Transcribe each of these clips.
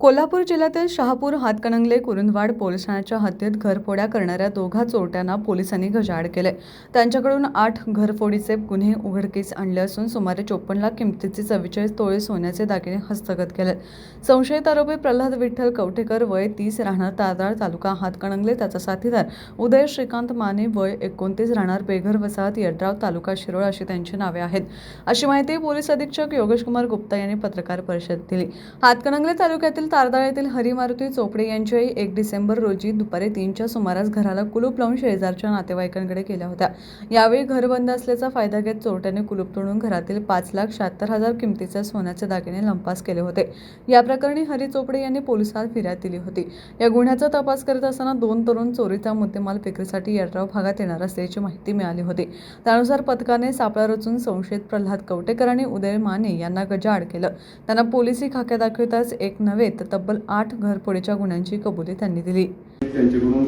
कोल्हापूर जिल्ह्यातील शहापूर हातकणंगले कुरुंदवाड पोलीस ठाण्याच्या हद्दीत घरफोड्या करणाऱ्या दोघा चोरट्यांना पोलिसांनी गजाआड केले. त्यांच्याकडून आठ घरफोडीचे गुन्हे उघडकीस आणले असून सुमारे चोपन्न लाख किमतीचे चव्वेचाळीस तोळे सोन्याचे दागिने हस्तगत केले. संशयित आरोपी प्रल्हाद विठ्ठल कवठेकर वय तीस राहणार तारदाळ तालुका हातकणंगले त्याचा साथीदार उदय श्रीकांत माने वय एकोणतीस राहणार बेघर वसाहत यड्राव तालुका शिरोळ अशी त्यांची नावे आहेत. अशी माहिती पोलीस अधीक्षक योगेश कुमार गुप्ता यांनी पत्रकार परिषदेत दिली. हातकणंगले तालुक्यातील तारदाळ येथील हरिमारुती चोपडे यांच्याही एक डिसेंबर रोजी दुपारी तीनच्या सुमारास घराला कुलूप लावून शेजारच्या नातेवाईकांकडे केल्या होत्या. यावेळी घर बंद असल्याचा फायदा घेत चोरट्याने कुलूप तोडून घरातील पाच लाख शहात्तर हजार किमतीच्या सोन्याचे दागिने लंपास केले होते. या प्रकरणी हरी चोपडे यांनी पोलिसात फिर्याद दिली होती. या गुन्ह्याचा तपास करत असताना दोन तरुण चोरीचा मुद्देमाल विक्रीसाठी यड्राव भागात येणार असल्याची माहिती मिळाली होती. त्यानुसार पथकाने सापळा रचून संशयित प्रल्हाद कवटेकर आणि उदय माने यांना गजाआड केलं. त्यांना पोलिसी खाक्या दाखवताच एक नव्हे तर तब्बल आठ घरफोडीच्या गुन्ह्यांची कबुली त्यांनी दिली. त्यांच्याकडून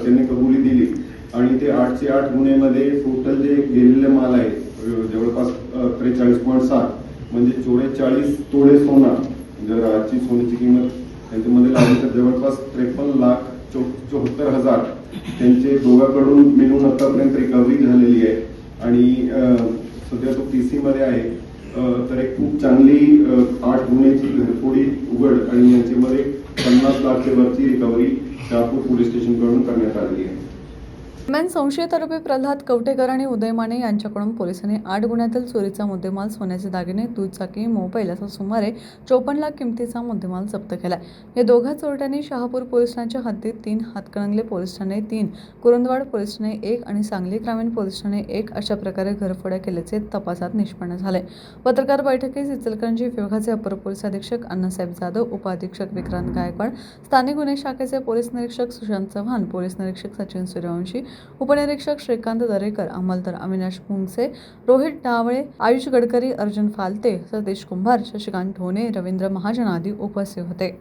त्यांनी कबुली दिली. आणि ते आठशे आठ गुन्ह्यामध्ये टोटल जे गेलेले माल आहे जवळपास त्रेचाळीस पॉईंट सात म्हणजे चोरेचाळीस तोळे सोना जर आजची सोन्याची किंमत त्यांच्यामध्ये लावली तर जवळपास त्रेपन्न लाख चो चौहत्तर हजार त्यांचे दोघांकडून मिळून आतापर्यंत रिकव्हरी झालेली आहे. आणि सध्या तो पी सी मध्ये आहे. तर एक खूप चांगली आठ गुन्ह्याची घरफोडी उघड आणि यांच्यामध्ये पन्नास लाखेवरची रिकव्हरी शहापूर पोलीस स्टेशनकडून करण्यात आलेली आहे. दरम्यान संशयित आरोपी प्रल्हाद कवटेकर आणि उदय माने यांच्याकडून पोलिसांनी आठ गुन्ह्यातील चोरीचा मुद्देमाल सोन्याचे दागिने दुचाकी मोबाईल असा सुमारे चोपन्न लाख किमतीचा मुद्देमाल जप्त केला या दोघा चोरट्यांनी शहापूर पोलीस ठाण्याच्या हद्दीत तीन हातकणंगले पोलीस ठाणे तीन कुरुंदवाड पोलीस ठाणे एक आणि सांगली ग्रामीण पोलीस ठाणे एक अशा प्रकारे घरफोड्या केल्याचे तपासात निष्पन्न झाले पत्रकार बैठकीस इचलकरंजी विभागाचे अपर पोलीस अधीक्षक अण्णासाहेब जाधव उपअधीक्षक विक्रांत गायकवाड स्थानिक गुन्हे शाखेचे पोलीस निरीक्षक सुशांत चव्हाण पोलीस निरीक्षक सचिन सूर्यवंशी उपनिरीक्षक श्रीकांत दरेकर अंमलदार अविनाश मुंगसे रोहित डावळे आयुष गडकरी अर्जुन फालते सतीश कुंभार शशिकांत ढोणे रवींद्र महाजन आदी उपस्थित होते.